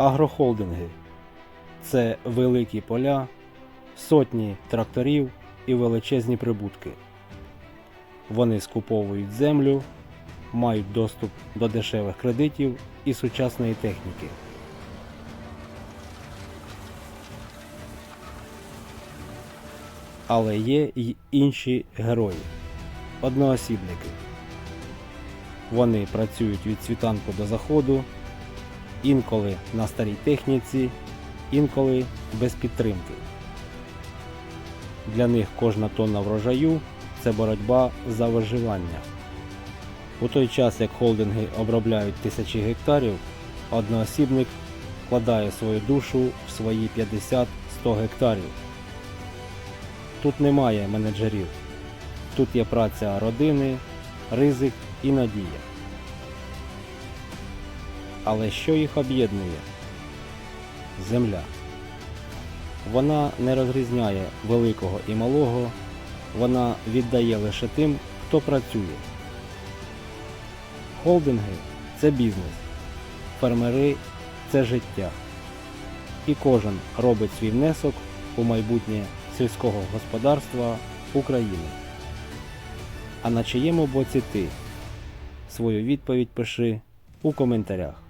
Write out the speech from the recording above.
Агрохолдинги це великі поля, сотні тракторів і величезні прибутки. Вони скуповують землю, мають доступ до дешевих кредитів і сучасної техніки. Але є й інші герої одноосібники. Вони працюють від світанку до заходу, інколи на старій техніці, інколи без підтримки. Для них кожна тонна врожаю це боротьба за виживання. У той час, як холдинги обробляють тисячі гектарів, одноосібник вкладає свою душу в свої 50-100 гектарів. Тут немає менеджерів. Тут є праця родини, ризик і надія. Але що їх об'єднує? Земля. Вона не розрізняє великого і малого, вона віддає лише тим, хто працює. Холдинги це бізнес, фермери це життя. І кожен робить свій внесок у майбутнє сільського господарства України. А на чиєму боці ти? Свою відповідь пиши у коментарях.